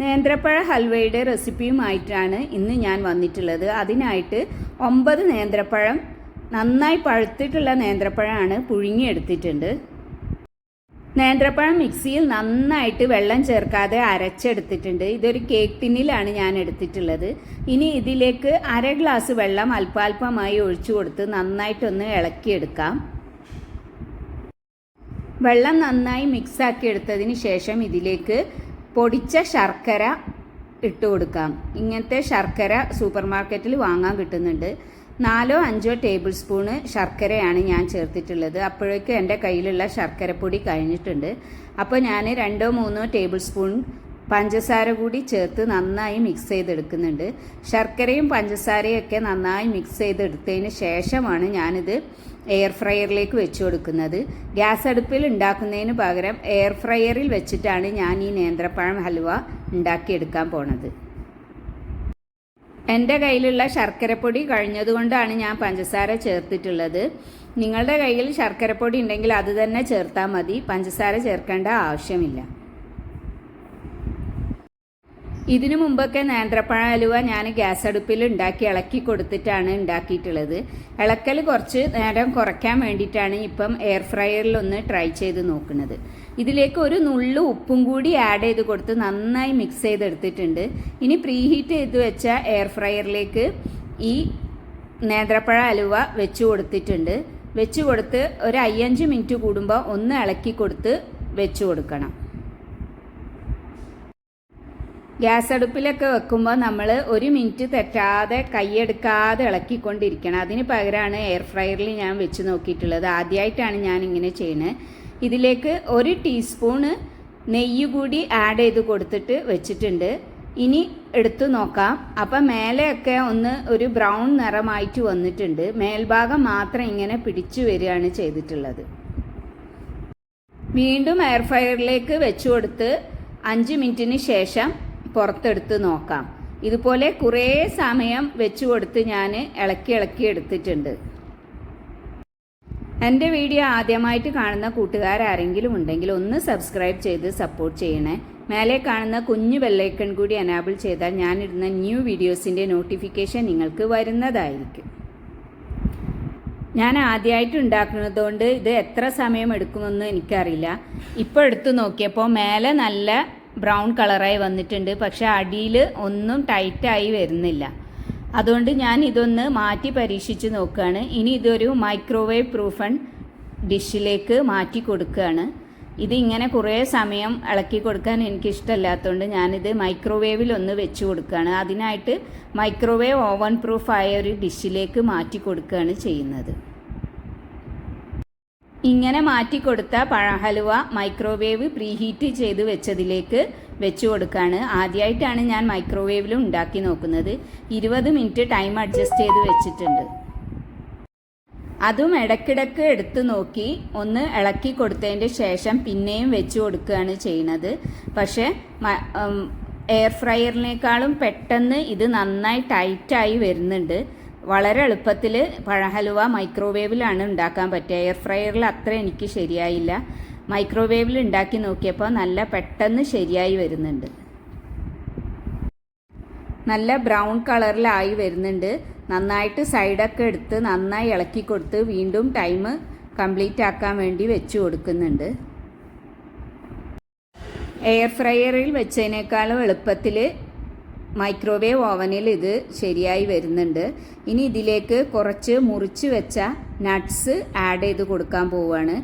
നേന്ത്രപ്പഴ ഹൽവയുടെ റെസിപ്പിയുമായിട്ടാണ് ഇന്ന് ഞാൻ വന്നിട്ടുള്ളത്. അതിനായിട്ട് ഒമ്പത് നേന്ത്രപ്പഴം നന്നായി പഴുത്തിട്ടുള്ള നേന്ത്രപ്പഴമാണ് പുഴുങ്ങിയെടുത്തിട്ടുണ്ട്. നേന്ത്രപ്പഴം മിക്സിയിൽ നന്നായിട്ട് വെള്ളം ചേർക്കാതെ അരച്ചെടുത്തിട്ടുണ്ട്. ഇതൊരു കേക്ക് ടിന്നിലാണ് ഞാൻ എടുത്തിട്ടുള്ളത്. ഇനി ഇതിലേക്ക് അര ഗ്ലാസ് വെള്ളം അല്പാൽപമായി ഒഴിച്ചു കൊടുത്ത് നന്നായിട്ടൊന്ന് ഇളക്കിയെടുക്കാം. വെള്ളം നന്നായി മിക്സാക്കി എടുത്തതിന് ശേഷം ഇതിലേക്ക് പൊടിച്ച ശർക്കര ഇട്ട് കൊടുക്കാം. ഇങ്ങനത്തെ ശർക്കര സൂപ്പർ മാർക്കറ്റിൽ വാങ്ങാൻ കിട്ടുന്നുണ്ട്. നാലോ അഞ്ചോ ടേബിൾ സ്പൂണ് ശർക്കരയാണ് ഞാൻ ചേർത്തിട്ടുള്ളത്. അപ്പോഴേക്കും എന്റെ കയ്യിലുള്ള ശർക്കരപ്പൊടി കഴിഞ്ഞിട്ടുണ്ട്. അപ്പോൾ ഞാൻ രണ്ടോ മൂന്നോ ടേബിൾ സ്പൂൺ പഞ്ചസാര കൂടി ചേർത്ത് നന്നായി മിക്സ് ചെയ്തെടുക്കുന്നുണ്ട്. ശർക്കരയും പഞ്ചസാരയും ഒക്കെ നന്നായി മിക്സ് ചെയ്തെടുത്തതിന് ശേഷമാണ് ഞാനിത് എയർ ഫ്രയറിലേക്ക് വെച്ച് കൊടുക്കുന്നത്. ഗ്യാസ് അടുപ്പിൽ ഉണ്ടാക്കുന്നതിന് പകരം എയർ ഫ്രയറിൽ വെച്ചിട്ടാണ് ഞാൻ ഈ നേന്ത്രപ്പഴം ഹൽവ ഉണ്ടാക്കിയെടുക്കാൻ പോണത്. എന്റെ കയ്യിലുള്ള ശർക്കരപ്പൊടി കഴിഞ്ഞതുകൊണ്ടാണ് ഞാൻ പഞ്ചസാര ചേർത്തിട്ടുള്ളത്. നിങ്ങളുടെ കയ്യിൽ ശർക്കരപ്പൊടി ഉണ്ടെങ്കിൽ അത് തന്നെ ചേർത്താൽ മതി. പഞ്ചസാര ചേർക്കേണ്ട ആവശ്യമില്ല. ഇതിനു മുമ്പൊക്കെ നേന്ത്രപ്പഴ അലുവ ഞാൻ ഗ്യാസ് അടുപ്പിൽ ഉണ്ടാക്കി ഇളക്കി കൊടുത്തിട്ടാണ് ഉണ്ടാക്കിയിട്ടുള്ളത്. ഇളക്കൽ കുറച്ച് നേരം കുറയ്ക്കാൻ വേണ്ടിയിട്ടാണ് ഇപ്പം എയർ ഫ്രയറിൽ ഒന്ന് ട്രൈ ചെയ്ത് നോക്കുന്നത്. ഇതിലേക്ക് ഒരു നുള്ളു ഉപ്പും കൂടി ആഡ് ചെയ്ത് കൊടുത്ത് നന്നായി മിക്സ് ചെയ്തെടുത്തിട്ടുണ്ട്. ഇനി പ്രീഹീറ്റ് ചെയ്ത് വെച്ച എയർ ഫ്രയറിലേക്ക് ഈ നേന്ത്രപ്പഴ അലുവ വെച്ച് കൊടുത്തിട്ടുണ്ട്. വെച്ച് കൊടുത്ത് ഒരു അയ്യഞ്ച് മിനിറ്റ് കൂടുമ്പോൾ ഒന്ന് ഇളക്കി കൊടുത്ത് വെച്ച് കൊടുക്കണം. ഗ്യാസ് അടുപ്പിലൊക്കെ വെക്കുമ്പോൾ നമ്മൾ ഒരു മിനിറ്റ് തെറ്റാതെ കൈയെടുക്കാതെ ഇളക്കിക്കൊണ്ടിരിക്കണം. അതിന് പകരമാണ് എയർ ഫ്രയറിൽ ഞാൻ വെച്ച് നോക്കിയിട്ടുള്ളത്. ആദ്യമായിട്ടാണ് ഞാൻ ഇങ്ങനെ ചെയ്യുന്നത് ഇതിലേക്ക് ഒരു ടീസ്പൂണ് നെയ്യ് കൂടി ആഡ് ചെയ്ത് കൊടുത്തിട്ട് വെച്ചിട്ടുണ്ട്. ഇനി എടുത്തു നോക്കാം. അപ്പം മേലെയൊക്കെ ഒന്ന് ഒരു ബ്രൗൺ നിറമായിട്ട് വന്നിട്ടുണ്ട്. മേൽഭാഗം മാത്രം ഇങ്ങനെ പിടിച്ചു വരികയാണ് ചെയ്തിട്ടുള്ളത്. വീണ്ടും എയർ ഫ്രയറിലേക്ക് വെച്ചു കൊടുത്ത് അഞ്ച് മിനിറ്റിന് ശേഷം പുറത്തെടുത്ത് നോക്കാം. ഇതുപോലെ കുറേ സമയം വെച്ചു കൊടുത്ത് ഞാൻ ഇളക്കി ഇളക്കി എടുത്തിട്ടുണ്ട്. എന്റെ വീഡിയോ ആദ്യമായിട്ട് കാണുന്ന കൂട്ടുകാരാരെങ്കിലും ഉണ്ടെങ്കിൽ ഒന്ന് സബ്സ്ക്രൈബ് ചെയ്ത് സപ്പോർട്ട് ചെയ്യണേ. മേലെ കാണുന്ന കുഞ്ഞു ബെല്ലൈക്കൺ കൂടി എനാബിൾ ചെയ്താൽ ഞാനിടുന്ന ന്യൂ വീഡിയോസിന്റെ നോട്ടിഫിക്കേഷൻ നിങ്ങൾക്ക് വരുന്നതായിരിക്കും. ഞാൻ ആദ്യമായിട്ട് ഉണ്ടാക്കുന്നതുകൊണ്ട് ഇത് എത്ര സമയം എടുക്കുമെന്ന് എനിക്കറിയില്ല. ഇപ്പോൾ എടുത്തു നോക്കിയപ്പോൾ മേലെ നല്ല ബ്രൗൺ കളറായി വന്നിട്ടുണ്ട്. പക്ഷെ അടിയിൽ ഒന്നും ടൈറ്റായി വരുന്നില്ല. അതുകൊണ്ട് ഞാൻ ഇതൊന്ന് മാറ്റി പരീക്ഷിച്ച് നോക്കുകയാണ്. ഇനി ഇതൊരു മൈക്രോവേവ് പ്രൂഫൺ ഡിഷിലേക്ക് മാറ്റി കൊടുക്കുകയാണ്. ഇത് ഇങ്ങനെ കുറേ സമയം ഇളക്കി കൊടുക്കാൻ എനിക്കിഷ്ടമല്ലാത്തതുകൊണ്ട് ഞാനിത് മൈക്രോവേവിൽ ഒന്ന് വെച്ച് കൊടുക്കുകയാണ്. അതിനായിട്ട് മൈക്രോവേവ് ഓവൻ പ്രൂഫായ ഒരു ഡിഷിലേക്ക് മാറ്റി കൊടുക്കുകയാണ് ചെയ്യുന്നത്. ഇങ്ങനെ മാറ്റി കൊടുത്ത പഴഹലുവ മൈക്രോവേവ് പ്രീഹീറ്റ് ചെയ്ത് വെച്ചതിലേക്ക് വെച്ചു കൊടുക്കുകയാണ് ആദ്യമായിട്ടാണ് ഞാൻ മൈക്രോവേവിലും ഉണ്ടാക്കി നോക്കുന്നത്. ഇരുപത് മിനിറ്റ് ടൈം അഡ്ജസ്റ്റ് ചെയ്ത് വെച്ചിട്ടുണ്ട്. അതും ഇടയ്ക്കിടയ്ക്ക് എടുത്തു നോക്കി ഒന്ന് ഇളക്കി കൊടുത്തതിന്റെ ശേഷം പിന്നെയും വെച്ചു കൊടുക്കുകയാണ് ചെയ്യുന്നത്. പക്ഷേ എയർ ഫ്രയറിനേക്കാളും പെട്ടെന്ന് ഇത് നന്നായി ടൈറ്റായി വരുന്നുണ്ട്. വളരെ എളുപ്പത്തിൽ പഴഹലുവ മൈക്രോവേവിലാണ് ഉണ്ടാക്കാൻ പറ്റുക. എയർ ഫ്രയറിൽ അത്ര എനിക്ക് ശരിയായില്ല. മൈക്രോവേവിൽ ഉണ്ടാക്കി നോക്കിയപ്പോൾ നല്ല പെട്ടെന്ന് ശരിയായി വരുന്നുണ്ട്. നല്ല ബ്രൗൺ കളറിലായി വരുന്നുണ്ട്. നന്നായിട്ട് സൈഡൊക്കെ എടുത്ത് നന്നായി ഇളക്കി കൊടുത്ത് വീണ്ടും ടൈം കംപ്ലീറ്റ് ആക്കാൻ വേണ്ടി വെച്ച് കൊടുക്കുന്നുണ്ട്. എയർ ഫ്രയറിൽ വെച്ചതിനേക്കാളും എളുപ്പത്തിൽ മൈക്രോവേവ് ഓവനിൽ ഇത് ശരിയായി വരുന്നുണ്ട്. ഇനി ഇതിലേക്ക് കുറച്ച് മുറിച്ച് വെച്ച നട്ട്സ് ആഡ് ചെയ്ത് കൊടുക്കാൻ പോവുകയാണ്.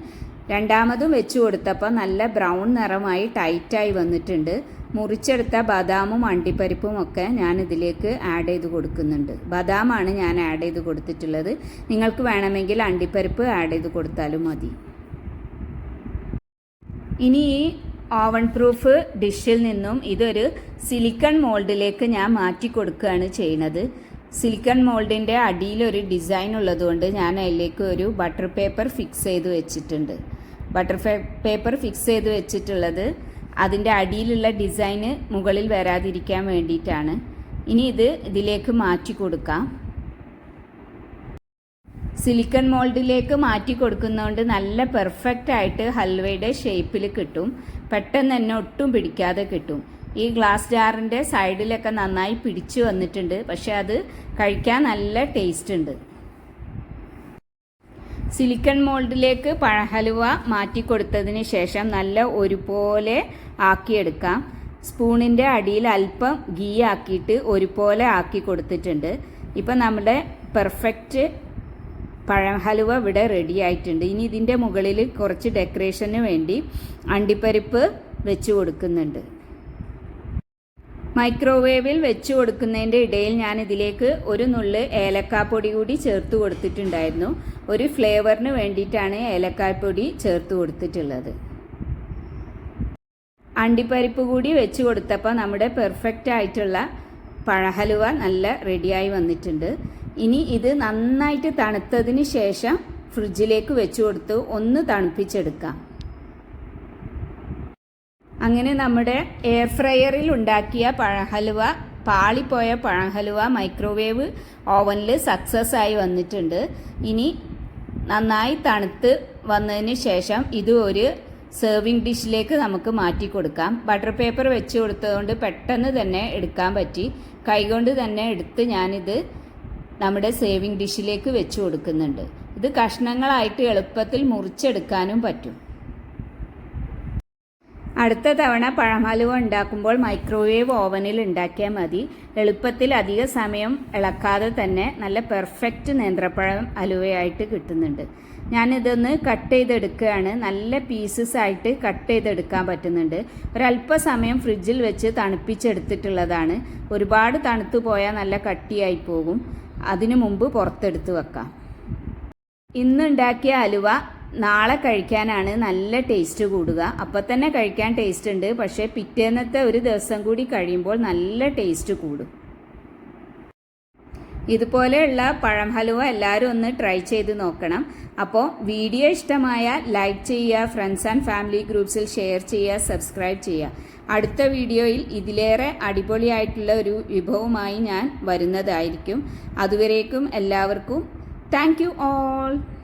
രണ്ടാമതും വെച്ച് കൊടുത്തപ്പോൾ നല്ല ബ്രൗൺ നിറമായി ടൈറ്റായി വന്നിട്ടുണ്ട്. മുറിച്ചെടുത്ത ബദാമും അണ്ടിപ്പരിപ്പും ഒക്കെ ഞാൻ ഇതിലേക്ക് ആഡ് ചെയ്ത് കൊടുക്കുന്നുണ്ട്. ബദാമാണ് ഞാൻ ആഡ് ചെയ്ത് കൊടുത്തിട്ടുള്ളത്. നിങ്ങൾക്ക് വേണമെങ്കിൽ അണ്ടിപ്പരിപ്പ് ആഡ് ചെയ്ത് കൊടുത്താലും മതി. ഇനി ഓവൺ പ്രൂഫ് ഡിഷിൽ നിന്നും ഇതൊരു സിലിക്കൺ മോൾഡിലേക്ക് ഞാൻ മാറ്റി കൊടുക്കുകയാണ് ചെയ്യുന്നത്. സിലിക്കൺ മോൾഡിന്റെ അടിയിലൊരു ഡിസൈൻ ഉള്ളതുകൊണ്ട് ഞാൻ അതിലേക്ക് ഒരു ബട്ടർ പേപ്പർ ഫിക്സ് ചെയ്ത് വെച്ചിട്ടുണ്ട്. ബട്ടർ പേപ്പർ ഫിക്സ് ചെയ്ത് വെച്ചിട്ടുള്ളത് അതിന്റെ അടിയിലുള്ള ഡിസൈന് മുകളിൽ വരാതിരിക്കാൻ വേണ്ടിയിട്ടാണ്. ഇനി ഇത് ഇതിലേക്ക് മാറ്റി കൊടുക്കാം. സിലിക്കൺ മോൾഡിലേക്ക് മാറ്റി കൊടുക്കുന്നതുകൊണ്ട് നല്ല പെർഫെക്റ്റ് ആയിട്ട് ഹൽവയുടെ ഷേപ്പിൽ കിട്ടും. പെട്ടെന്ന് തന്നെ ഒട്ടും പിടിക്കാതെ കിട്ടും. ഈ ഗ്ലാസ് ജാറിന്റെ സൈഡിലൊക്കെ നന്നായി പിടിച്ചു വന്നിട്ടുണ്ട്. പക്ഷെ അത് കഴിക്കാൻ നല്ല ടേസ്റ്റ് ഉണ്ട്. സിലിക്കൺ മോൾഡിലേക്ക് പഴഹലുവ മാറ്റി കൊടുത്തതിന് ശേഷം നല്ല ഒരുപോലെ ആക്കിയെടുക്കാം. സ്പൂണിന്റെ അടിയിൽ അല്പം ഗീ ആക്കിയിട്ട് ഒരുപോലെ ആക്കി കൊടുത്തിട്ടുണ്ട്. ഇപ്പം നമ്മുടെ പെർഫെക്റ്റ് പഴം ഹലുവ ഇവിടെ റെഡി ആയിട്ടുണ്ട്. ഇനി ഇതിന്റെ മുകളിൽ കുറച്ച് ഡെക്കറേഷന് വേണ്ടി അണ്ടിപ്പരിപ്പ് വെച്ച് കൊടുക്കുന്നുണ്ട്. മൈക്രോവേവിൽ വെച്ച് കൊടുക്കുന്നതിന്റെ ഇടയിൽ ഞാൻ ഇതിലേക്ക് ഒരു നുള്ള് ഏലക്കാപ്പൊടി കൂടി ചേർത്ത് കൊടുത്തിട്ടുണ്ടായിരുന്നു. ഒരു ഫ്ലേവറിന് വേണ്ടിയിട്ടാണ് ഏലക്കാപ്പൊടി ചേർത്ത് കൊടുത്തിട്ടുള്ളത്. അണ്ടിപ്പരിപ്പ് കൂടി വെച്ച് കൊടുത്തപ്പോൾ നമ്മുടെ പെർഫെക്റ്റ് ആയിട്ടുള്ള പഴഹലുവ നല്ല റെഡിയായി വന്നിട്ടുണ്ട്. ഇനി ഇത് നന്നായിട്ട് തണുത്തതിന് ശേഷം ഫ്രിഡ്ജിലേക്ക് വെച്ചു കൊടുത്ത് ഒന്ന് തണുപ്പിച്ചെടുക്കാം. അങ്ങനെ നമ്മുടെ എയർ ഫ്രയറിൽ ഉണ്ടാക്കിയ പഴഹലുവ പാളിപ്പോയ പഴഹലുവ മൈക്രോവേവ് ഓവനിൽ സക്സസ് ആയി വന്നിട്ടുണ്ട്. ഇനി നന്നായി തണുത്ത് വന്നതിന് ശേഷം ഇത് ഒരു സെർവിങ് ഡിഷിലേക്ക് നമുക്ക് മാറ്റി കൊടുക്കാം. ബട്ടർ പേപ്പർ വെച്ച് കൊടുത്തതുകൊണ്ട് പെട്ടെന്ന് തന്നെ എടുക്കാൻ പറ്റി. കൈകൊണ്ട് തന്നെ എടുത്ത് ഞാനിത് നമ്മുടെ സേവിങ് ഡിഷിലേക്ക് വെച്ച് കൊടുക്കുന്നുണ്ട്. ഇത് കഷ്ണങ്ങളായിട്ട് എളുപ്പത്തിൽ മുറിച്ചെടുക്കാനും പറ്റും. അടുത്ത തവണ പഴമലുവ ഉണ്ടാക്കുമ്പോൾ മൈക്രോവേവ് ഓവനിൽ ഉണ്ടാക്കിയാൽ മതി. എളുപ്പത്തിൽ അധിക സമയം ഇളക്കാതെ തന്നെ നല്ല പെർഫെക്റ്റ് നേന്ത്രപ്പഴം അലുവയായിട്ട് കിട്ടുന്നുണ്ട്. ഞാനിതൊന്ന് കട്ട് ചെയ്തെടുക്കുകയാണ്. നല്ല പീസസ് ആയിട്ട് കട്ട് ചെയ്തെടുക്കാൻ പറ്റുന്നുണ്ട്. ഒരല്പസമയം ഫ്രിഡ്ജിൽ വെച്ച് തണുപ്പിച്ചെടുത്തിട്ടുള്ളതാണ്. ഒരുപാട് തണുത്തു പോയാൽ നല്ല കട്ടിയായി പോകും. അതിനു മുമ്പ് പുറത്തെടുത്ത് വെക്കാം. ഇന്നുണ്ടാക്കിയ അലുവ നാളെ കഴിക്കാനാണ് നല്ല ടേസ്റ്റ് കൂടുക. അപ്പം തന്നെ കഴിക്കാൻ ടേസ്റ്റ് ഉണ്ട്. പക്ഷേ പിറ്റേന്നത്തെ ഒരു ദിവസം കൂടി കഴിയുമ്പോൾ നല്ല ടേസ്റ്റ് കൂടും. ഇതുപോലെയുള്ള പഴം ഹലുവ എല്ലാവരും ഒന്ന് ട്രൈ ചെയ്ത് നോക്കണം. അപ്പോൾ വീഡിയോ ഇഷ്ടമായാൽ ലൈക്ക് ചെയ്യുക ഫ്രണ്ട്സ് ആൻഡ് ഫാമിലി ഗ്രൂപ്പ്സിൽ ഷെയർ ചെയ്യുക സബ്സ്ക്രൈബ് ചെയ്യുക. അടുത്ത വീഡിയോയിൽ ഇതിലേറെ അടിപൊളിയായിട്ടുള്ള ഒരു വിഭവമായി ഞാൻ വരുന്നതായിരിക്കും. അതുവരേക്കും എല്ലാവർക്കും താങ്ക് യു ഓൾ